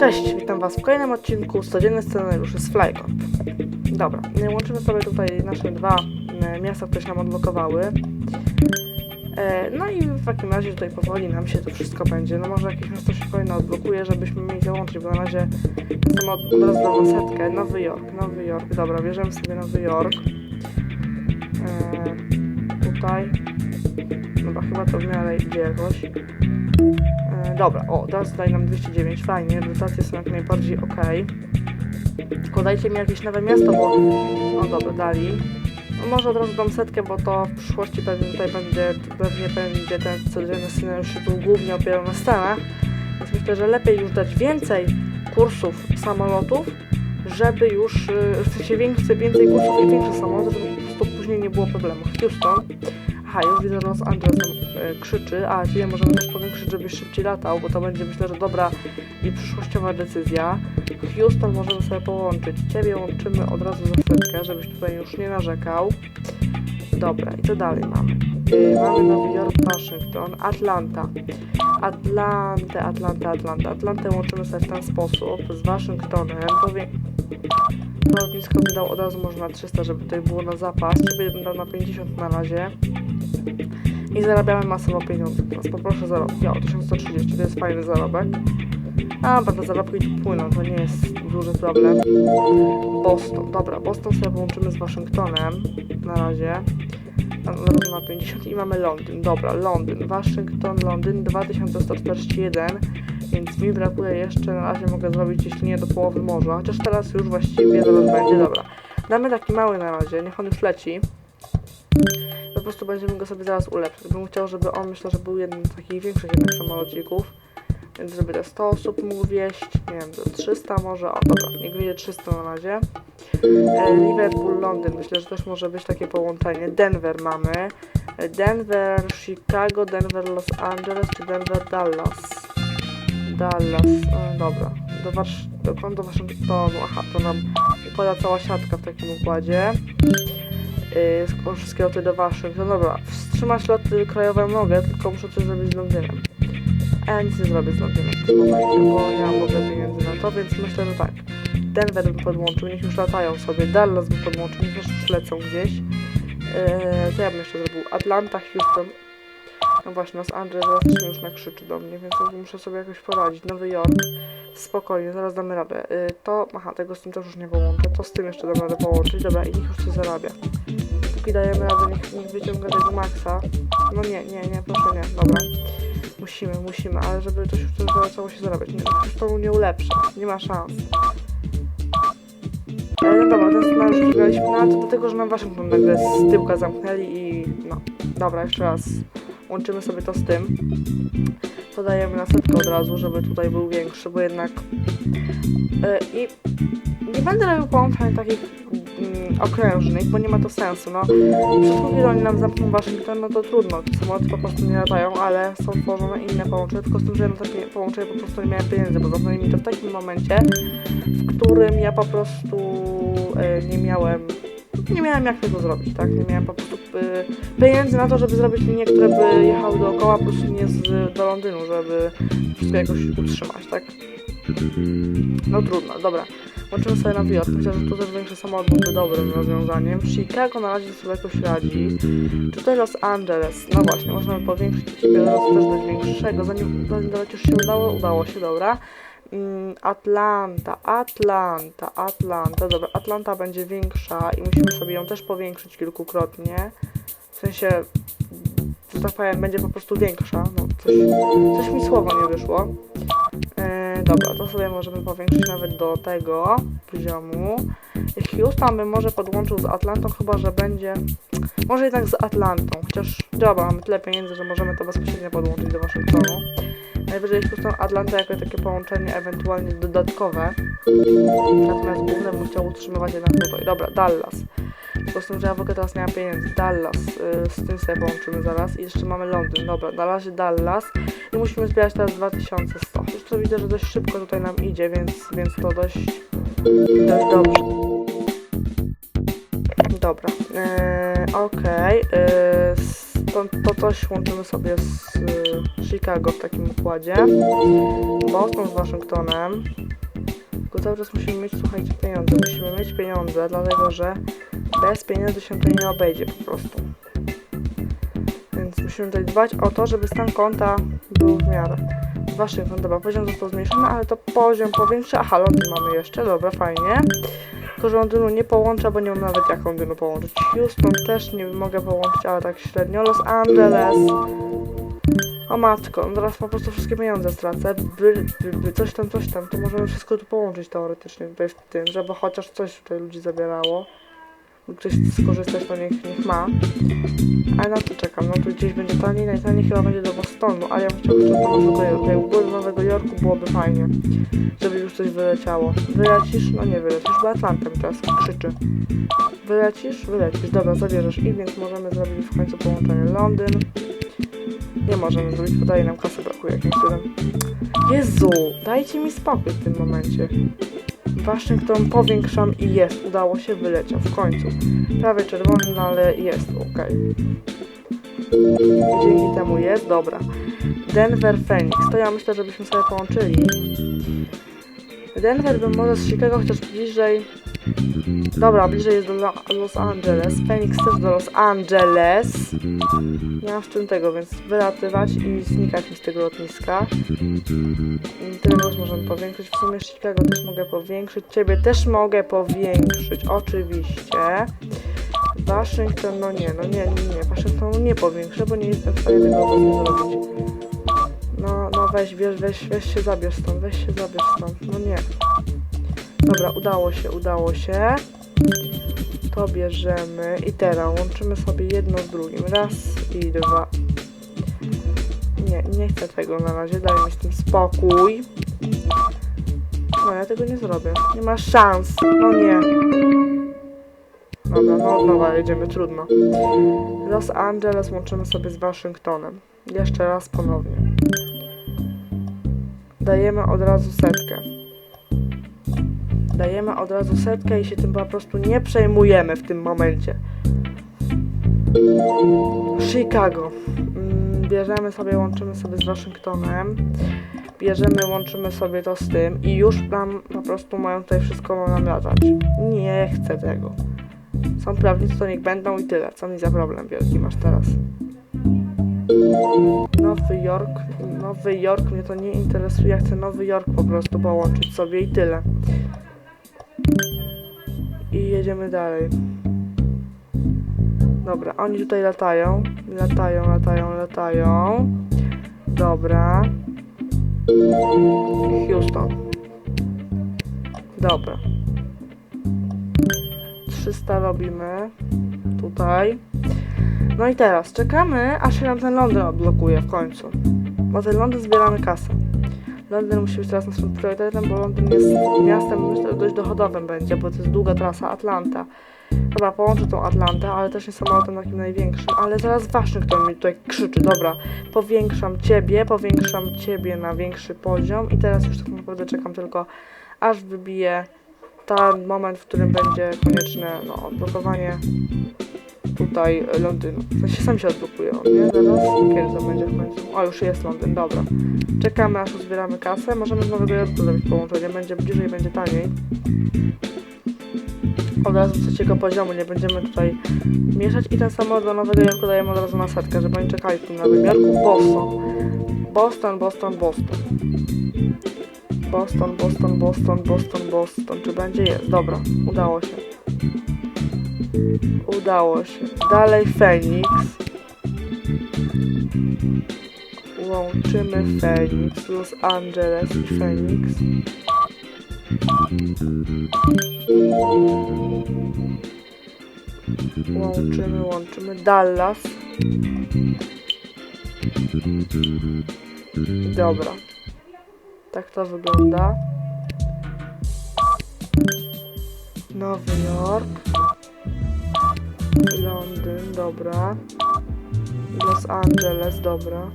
Cześć, witam Was w kolejnym odcinku 100 scenariuszy z Flycorp. Dobra, łączymy sobie tutaj nasze dwa e, miasta, które się nam odblokowały. E, No i w takim razie tutaj powoli nam się to wszystko będzie. No może jakieś miasto się kolejne odblokuje, żebyśmy mieli to łączyć, bo na razie jestem od, razu do setkę. Nowy Jork, Nowy Jork. Dobra, bierzemy sobie Nowy Jork. E, tutaj. Dobra, chyba to w miarę idzie jakoś. Dobra, o, teraz daje nam 209, fajnie, dotacje są jak najbardziej ok. Tylko dajcie mi jakieś nowe miasto, bo... O, dobra, dali. No może od razu dam setkę, bo to w przyszłości pewnie tutaj będzie, pewnie będzie ten codzienny scenariusz się głównie opierał na scenach. Więc myślę, że lepiej już dać więcej kursów samolotów, żeby już, y, w sensie więcej, więcej kursów i większe samoloty, żeby po prostu później nie było problemu. Houston. Aha, już widzę, że Angeles nam e, krzyczy, a ciebie możemy też powiększyć, żebyś szybciej latał, bo to będzie myślę, że dobra i przyszłościowa decyzja. Houston możemy sobie połączyć. Ciebie łączymy od razu za setkę, żebyś tutaj już nie narzekał. Dobra, i co dalej mamy? Yy, mamy Nowy Jork, Waszyngton, Atlanta. Atlantę, Atlantę, Atlantę. Atlantę łączymy sobie w ten sposób z Waszyngtonem. Powie... To lotnisko bym dał od razu może na 300, żeby tutaj było na zapas. Ciebie bym dał na 50 na razie. I zarabiamy masowo pieniądze. Teraz poproszę zarobki. O, 1130, to jest fajny zarobek. A, prawda, zarobki tu płyną, to nie jest duży problem. Boston, dobra, Boston sobie połączymy z Waszyngtonem na razie. Na, na, na 50 i mamy Londyn. Dobra, Londyn, Waszyngton, Londyn 2141, więc mi brakuje jeszcze, na razie mogę zrobić, jeśli nie do połowy morza, chociaż teraz już właściwie zaraz będzie, dobra. Damy taki mały na razie, niech on już leci. Po prostu będziemy go sobie zaraz ulepszyć. Bym chciał, żeby on, myślę, że był jednym z takich większych jednak samolocików. Więc żeby te 100 osób mógł wieść, nie wiem, to 300 może, o dobra, niech będzie 300 na razie. E, Liverpool, Londyn, myślę, że też może być takie połączenie. Denver mamy. E, Denver, Chicago, Denver, Los Angeles czy Denver, Dallas. Dallas, e, dobra. Do, Warsz dokąd do Waszyngtonu? Aha, to nam układa cała siatka w takim układzie. Yy, z wszystkiego tutaj do Waszyngtonu. Dobra, wstrzymać loty krajowe mogę, tylko muszę coś zrobić z Londynem. A ja nic nie zrobię z Londynem w tym momencie, bo nie mam ogóle pieniędzy na to, więc myślę, że tak. Denver bym podłączył, niech już latają sobie. Dallas bym podłączył, niech już lecą gdzieś. Yy, co ja bym jeszcze zrobił? Atlanta, Houston. No właśnie, Los Angeles zaraz też mnie już nakrzyczy do mnie, więc muszę sobie jakoś poradzić. Nowy Jork. Spokojnie, zaraz damy radę. Yy, to, aha, tego z tym też już nie połączę. To z tym jeszcze dam radę połączyć. Dobra, i niech już coś zarabia. Póki dajemy radę, niech, niech wyciąga tego maksa. No nie, nie, nie, proszę nie, dobra. Musimy, musimy, ale żeby to już to zaczęło się zarabiać. Nie, już to nie ulepszy, nie ma szans. E, no dobra, ten scenariusz wygraliśmy, no ale to dlatego, że nam Waszyngton nagle z tyłka zamknęli i no. Dobra, jeszcze raz łączymy sobie to z tym. To dajemy na setkę od razu, żeby tutaj był większy, bo jednak... E, I nie będę robił połączeń takich mm, okrężnych, bo nie ma to sensu. No, chwilą oni nam zamkną Waszyngton, no to trudno, te samoloty po prostu nie latają, ale są tworzone inne połączenia, tylko z tym, że na takie połączenia po prostu nie miałem pieniędzy, bo zamknęli mi to w takim momencie, w którym ja po prostu e, nie miałem nie miałem jak tego zrobić, tak? Nie miałem po prostu e, pieniędzy na to, żeby zrobić linie, które by jechały dookoła, plus nie z, do Londynu, żeby wszystko jakoś utrzymać, tak? No trudno, dobra. Łączymy sobie na York, chociaż tu też większy samolot byłby dobrym rozwiązaniem. Chicago na razie sobie jakoś radzi. Tutaj Los Angeles, no właśnie, możemy powiększyć sobie teraz też do większego, zanim, zanim nawet już się udało, udało się, dobra. Mm, Atlanta, Atlanta, Atlanta, dobra, Atlanta będzie większa i musimy sobie ją też powiększyć kilkukrotnie. W sensie, że tak powiem, będzie po prostu większa, no coś, coś mi słowo nie wyszło. E, dobra, to sobie możemy powiększyć nawet do tego poziomu. Houston bym może podłączył z Atlantą, chyba że będzie... Może jednak z Atlantą, chociaż dobra, mamy tyle pieniędzy, że możemy to bezpośrednio podłączyć do Waszyngtonu. Najwyżej Houston, Atlanta jako takie połączenie ewentualnie dodatkowe. Natomiast główne bym chciał utrzymywać jednak tutaj. Dobra, Dallas. Po prostu, że ja w ogóle teraz nie mam pieniędzy. Dallas, y, z tym sobie połączymy zaraz. I jeszcze mamy Londyn. Dobra, na razie Dallas. I musimy zbierać teraz 2100. Już to widzę, że dość szybko tutaj nam idzie, więc, więc to dość, dość dobrze. Dobra, yy, okej. Yy, to, coś łączymy sobie z y, Chicago w takim układzie. Boston z Waszyngtonem. Tylko cały czas musimy mieć, słuchajcie, pieniądze. Musimy mieć pieniądze, dlatego że bez pieniędzy się to nie obejdzie po prostu. Więc musimy tutaj dbać o to, żeby stan konta był w miarę. Waszyngton, dobra, poziom został zmniejszony, ale to poziom powiększy. Aha, Londyn mamy jeszcze, dobra, fajnie. Tylko, że Londynu nie połączę, bo nie mam nawet jak Londynu połączyć. Houston też nie mogę połączyć, ale tak średnio. Los Angeles. O matko, no teraz po prostu wszystkie pieniądze stracę. By, by, by coś tam, coś tam. To możemy wszystko tu połączyć teoretycznie tutaj w tym, żeby chociaż coś tutaj ludzi zabierało. Ktoś chce skorzystać, to niech, niech ma. Ale na to czekam, no tu gdzieś będzie taniej, najtaniej chyba będzie do Bostonu, ale ja bym chciał, żeby to tutaj u góry Nowego Jorku byłoby fajnie. Żeby już coś wyleciało. Wylecisz? No nie wylecisz, bo Atlantem teraz krzyczy. Wylecisz? Wylecisz, dobra, zabierzesz ich, więc możemy zrobić w końcu połączenie Londyn. Nie możemy zrobić, bo daje nam kasy brakuje jakimś cudem. Jezu, dajcie mi spokój w tym momencie. Waszyngton powiększam i jest, udało się, wyleciał w końcu. Prawie czerwony, no ale jest, ok. Dzięki temu jest, dobra. Denver, Phoenix, to ja myślę, żebyśmy sobie połączyli. Denver bym może z Chicago, chociaż bliżej... Dobra, bliżej jest do Lo- Los Angeles. Phoenix też do Los Angeles. Nie mam w czym tego, więc wylatywać i znikać mi z tego lotniska. I Tyle też możemy powiększyć. W sumie Chicago też mogę powiększyć. Ciebie też mogę powiększyć, oczywiście. Waszyngton, no nie, no nie, nie, nie. Waszyngtonu nie powiększę, bo nie jestem w stanie tego zrobić. No, no weź, weź, weź się zabierz stąd, weź się zabierz stąd. No nie. Dobra, udało się, udało się. To bierzemy i teraz łączymy sobie jedno z drugim. Raz i dwa. Nie, nie chcę tego na razie, daj mi z tym spokój. No, ja tego nie zrobię. Nie ma szans. No nie. Dobra, no nowa jedziemy, trudno. Los Angeles łączymy sobie z Waszyngtonem. Jeszcze raz ponownie. Dajemy od razu setkę. Dajemy od razu setkę i się tym po prostu nie przejmujemy w tym momencie. Chicago. Mm, Bierzemy sobie, łączymy sobie z Waszyngtonem. Bierzemy, łączymy sobie to z tym i już nam po prostu mają tutaj wszystko nam latać. Nie chcę tego. Są prawnicy, to niech będą i tyle. Co mi za problem wielki masz teraz? Nowy Jork. Nowy Jork mnie to nie interesuje. Chcę Nowy Jork po prostu połączyć sobie i tyle. I jedziemy dalej. Dobra, oni tutaj latają. Latają, latają, latają. Dobra. Houston. Dobra. 300 robimy. Tutaj. No i teraz czekamy, aż się nam ten Londyn odblokuje w końcu. Bo ten Londyn zbieramy kasę. Londyn musi być teraz naszym priorytetem, bo Londyn jest miastem, myślę, dość dochodowym będzie, bo to jest długa trasa Atlanta. Dobra, połączę tą Atlantę, ale też nie samolotem takim największym. Ale zaraz Waszyngton mi tutaj krzyczy. Dobra, powiększam ciebie, powiększam ciebie na większy poziom i teraz już tak naprawdę czekam tylko, aż wybije ten moment, w którym będzie konieczne no, odblokowanie tutaj Londynu. W sensie sam się odblokuje on, nie? Zaraz? Kiedy to będzie w końcu? O, już jest Londyn, dobra. Czekamy, aż uzbieramy kasę. Możemy z Nowego Jorku zrobić połączenie. Będzie bliżej, będzie taniej. Od razu z trzeciego poziomu, nie będziemy tutaj mieszać. I ten samolot do Nowego Jorku dajemy od razu na setkę, żeby oni czekali w tym Nowym. Boston. Boston, Boston, Boston. Boston, Boston, Boston, Boston, Boston. Czy będzie? Jest. Dobra, udało się. Udało się. Dalej Phoenix. Łączymy Phoenix, Los Angeles i Phoenix. Łączymy, łączymy Dallas. Dobra. Tak to wygląda. Nowy Jork. Londyn, dobra. Los Angeles, dobra.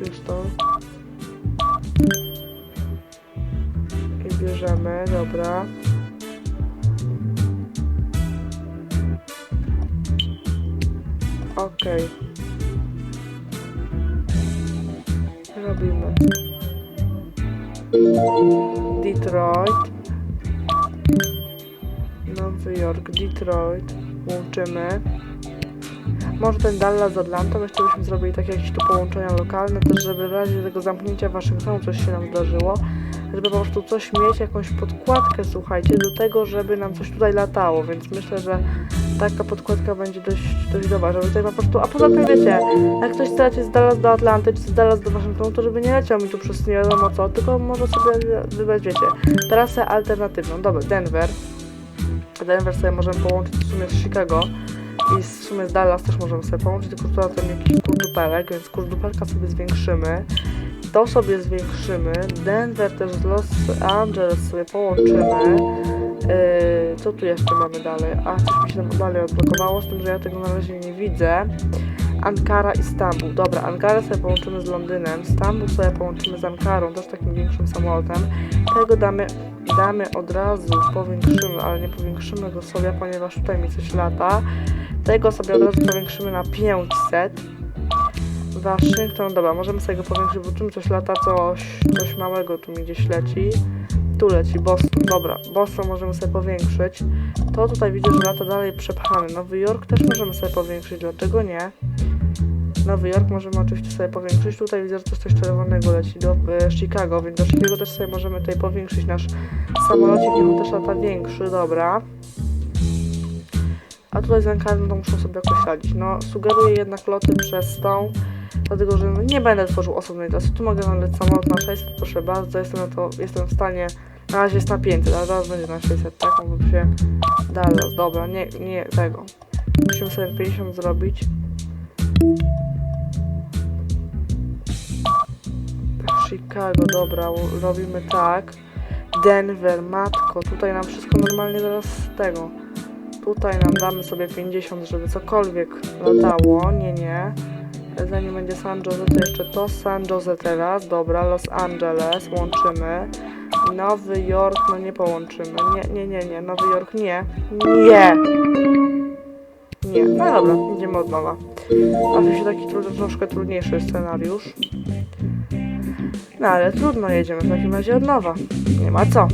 Houston. I bierzemy, dobra. okej. Robimy. Detroit. Nowy Jork, Detroit. Łączymy. Może ten Dallas z Atlantą jeszcze byśmy zrobili takie jakieś tu połączenia lokalne, też żeby w razie tego zamknięcia Waszyngtonu coś się nam zdarzyło, żeby po prostu coś mieć, jakąś podkładkę, słuchajcie, do tego, żeby nam coś tutaj latało, więc myślę, że taka podkładka będzie dość, dość dobra, żeby tutaj po prostu, a poza tym wiecie, jak ktoś chce lecieć z Dallas do Atlanty, czy z Dallas do Waszyngtonu, to żeby nie leciał mi tu przez nie wiadomo co, tylko może sobie wybrać, wiecie, trasę alternatywną. Dobra, Denver. Denver sobie możemy połączyć w sumie z Chicago i w sumie z Dallas też możemy sobie połączyć, tylko tu tam jakiś kurdupelek, więc kurdupelka sobie zwiększymy. To sobie zwiększymy. Denver też z Los Angeles sobie połączymy. Yy, co tu jeszcze mamy dalej? A, coś mi się tam dalej odblokowało, z tym, że ja tego na razie nie widzę. Ankara i Stambuł. Dobra, Ankarę sobie połączymy z Londynem, Stambuł sobie połączymy z Ankarą, też takim większym samolotem. Tego damy, damy od razu, powiększymy, ale nie powiększymy go sobie, ponieważ tutaj mi coś lata. Tego sobie od razu powiększymy na 500. Waszyngton, dobra, możemy sobie go powiększyć, bo tu coś lata, coś, coś małego tu mi gdzieś leci. Tu leci Boston, dobra, Boston możemy sobie powiększyć. To tutaj widzę, że lata dalej przepchany. Nowy Jork też możemy sobie powiększyć, dlaczego nie? Nowy Jork możemy oczywiście sobie powiększyć. Tutaj widzę, że coś, coś czerwonego leci do e, Chicago, więc do Chicago też sobie możemy tutaj powiększyć nasz samolocik, niech on też lata większy, dobra. A tutaj z rękami to muszą sobie jakoś radzić. No, sugeruję jednak loty przez tą, dlatego że no, nie będę tworzył osobnej trasy. Tu mogę nawet samolot na 600, proszę bardzo, jestem, na to, jestem w stanie, na razie jest na 500, ale zaraz będzie na 600, tak? Mógłby się Dallas, dobra, nie, nie tego. Musimy sobie 50 zrobić. Chicago, dobra, robimy tak. Denver, matko, tutaj nam wszystko normalnie zaraz z tego. Tutaj nam damy sobie 50, żeby cokolwiek latało. Nie, nie. Zanim będzie San Jose, to jeszcze to San Jose teraz. Dobra, Los Angeles łączymy. Nowy Jork, no nie połączymy. Nie, nie, nie, nie. Nowy Jork nie. Nie! Nie. No dobra, idziemy od nowa. Oczywiście taki trudny, troszkę trudniejszy scenariusz. No ale trudno, jedziemy w takim razie od nowa. Nie ma co.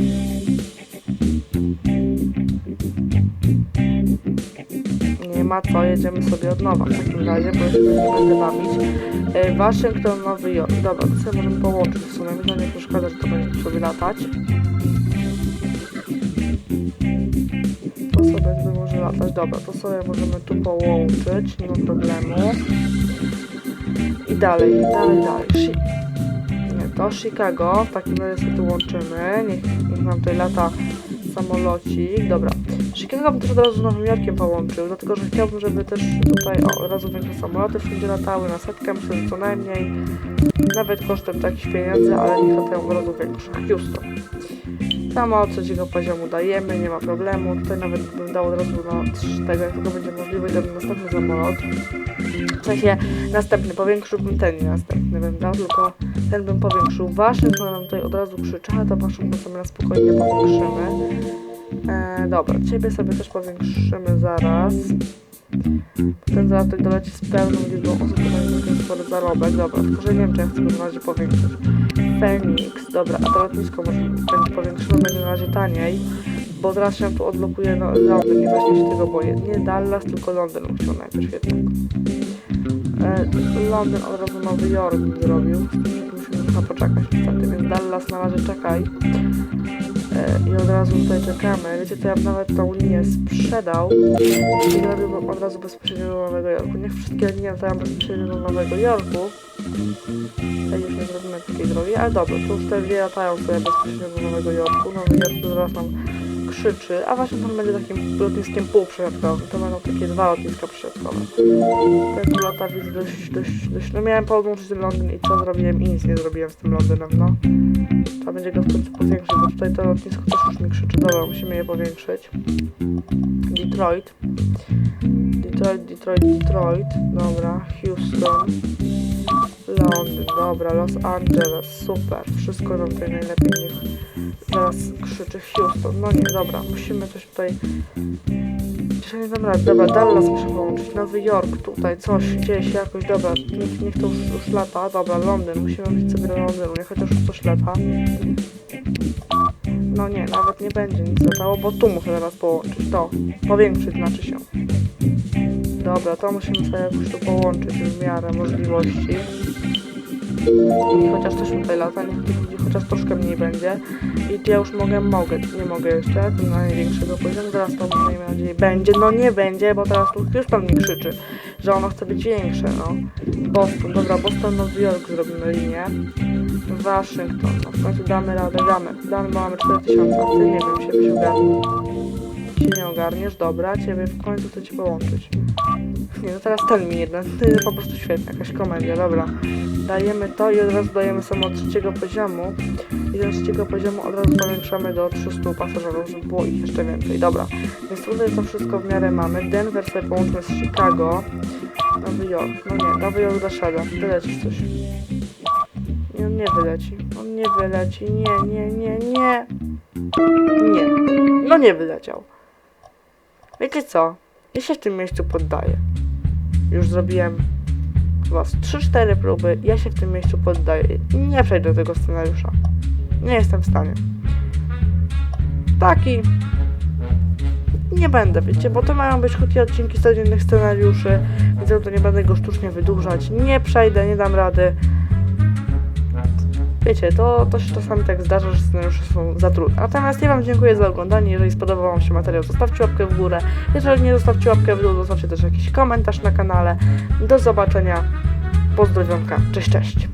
Nie ma co, jedziemy sobie od nowa w takim razie, bo jeszcze nie będę bawić. E, Waszyngton, Nowy Jork. Dobra, to sobie możemy połączyć w sumie, mi to nie przeszkadza, że to będzie sobie latać. To sobie będzie może latać. Dobra, to sobie możemy tu połączyć, nie ma problemu. I dalej, i dalej, dalej. To Chicago, w takim razie sobie tu łączymy. Niech, niech nam tutaj lata samolocik. Dobra. Chicago bym też od razu z Nowym Jorkiem połączył, dlatego że chciałbym, żeby też tutaj o, od razu większe samoloty wszędzie latały na setkę, myślę, że co najmniej. Nawet kosztem takich pieniędzy, ale niech latają od razu większe. Houston. Samolot trzeciego poziomu dajemy, nie ma problemu. Tutaj nawet bym dał od razu na trz- tego, jak tylko będzie możliwe, dam następny samolot. W sensie następny, powiększyłbym ten, następny bym dał, tylko ten bym powiększył. Waszyngton nam tutaj od razu krzyczy, ale to Waszyngton sobie na spokojnie powiększymy. E, dobra, ciebie sobie też powiększymy zaraz. Ten tutaj doleci z pełną liczbą osób, będzie miał spory zarobek. Dobra, tylko że nie wiem, czy ja chcę na razie powiększyć. Phoenix, dobra, a to lotnisko może będzie powiększyone, będzie na razie taniej, bo zaraz się tu odblokuje no, Londyn i właśnie się tego boję. Nie Dallas, tylko Londyn chciał najpierw jednak. E, Londyn od razu Nowy Jork zrobił, musimy trochę poczekać niestety, więc Dallas na razie czekaj. E, I od razu tutaj czekamy. Wiecie, to ja bym nawet tą linię sprzedał i zrobiłbym od razu bezpośrednio do Nowego Jorku. Niech wszystkie linie latają bezpośrednio do Nowego Jorku. Tutaj już nie zrobimy takiej drogi, ale dobra, to już te dwie latają sobie bezpośrednio do Nowego Jorku. Nowy Jork zaraz nam krzyczy, a właśnie tam będzie takim lotniskiem półprzysiadkowym. To będą takie dwa lotniska przysiadkowe. Ten lata widzę dość, dość, dość... No miałem podłączyć ten Londyn i co zrobiłem? I nic nie zrobiłem z tym Londynem, no. Trzeba będzie go w końcu powiększyć, bo tutaj to lotnisko też już mi krzyczy. Dobra, musimy je powiększyć. Detroit. Detroit, Detroit, Detroit. Dobra, Houston. Londyn, dobra, Los Angeles, super. Wszystko nam tutaj najlepiej niech zaraz krzyczy Houston. No nie, dobra, musimy coś tutaj... ja nie dam rady. Dobra, Dallas muszę połączyć. Nowy Jork, tutaj coś, gdzieś, jakoś, dobra. Niech, niech to już, już lata. Dobra, Londyn, musimy wbić sobie do Londynu, niech chociaż już coś lata. No nie, nawet nie będzie nic latało, bo tu muszę teraz połączyć. To, powiększyć znaczy się. Dobra, to musimy sobie jakoś tu połączyć w miarę możliwości. I chociaż coś tutaj lata, niech chociaż troszkę mniej będzie. I ja już mogę, mogę, nie mogę jeszcze, to na największego poziomu, teraz to miejmy nadzieję będzie, no nie będzie, bo teraz tu już pan mi krzyczy, że ono chce być większe, no. Boston, dobra, Boston, Nowy Jork zrobimy linię. Waszyngton, no w końcu damy radę, damy, damy, bo mamy 4000, a ty nie wiem, się ogarnął. Się nie ogarniesz, dobra, ciebie w końcu chcę cię połączyć. Nie, no teraz ten mi jeden, ty po prostu świetna, jakaś komedia, dobra. Dajemy to i od razu dajemy samo trzeciego poziomu. I do trzeciego poziomu od razu powiększamy do 300 pasażerów, żeby było ich jeszcze więcej, dobra. Więc tutaj to wszystko w miarę mamy. Denver sobie połączmy z Chicago. Nowy Jork, no nie, Nowy Jork zaszedł, wyleci coś. Nie, on nie wyleci, on nie wyleci, nie, nie, nie, nie. Nie, no nie wyleciał. Wiecie co? Ja się w tym miejscu poddaję. Już zrobiłem chyba 3-4 próby. Ja się w tym miejscu poddaję. Nie przejdę tego scenariusza. Nie jestem w stanie. Taki. Nie będę, wiecie, bo to mają być krótkie odcinki codziennych scenariuszy, więc ja to nie będę go sztucznie wydłużać. Nie przejdę, nie dam rady. Wiecie, to, to się czasami tak zdarza, że scenariusze są za trudne. Natomiast ja Wam dziękuję za oglądanie. Jeżeli spodobał Wam się materiał, zostawcie łapkę w górę. Jeżeli nie zostawcie łapkę w dół, zostawcie też jakiś komentarz na kanale. Do zobaczenia. Pozdrowionka. Cześć, cześć.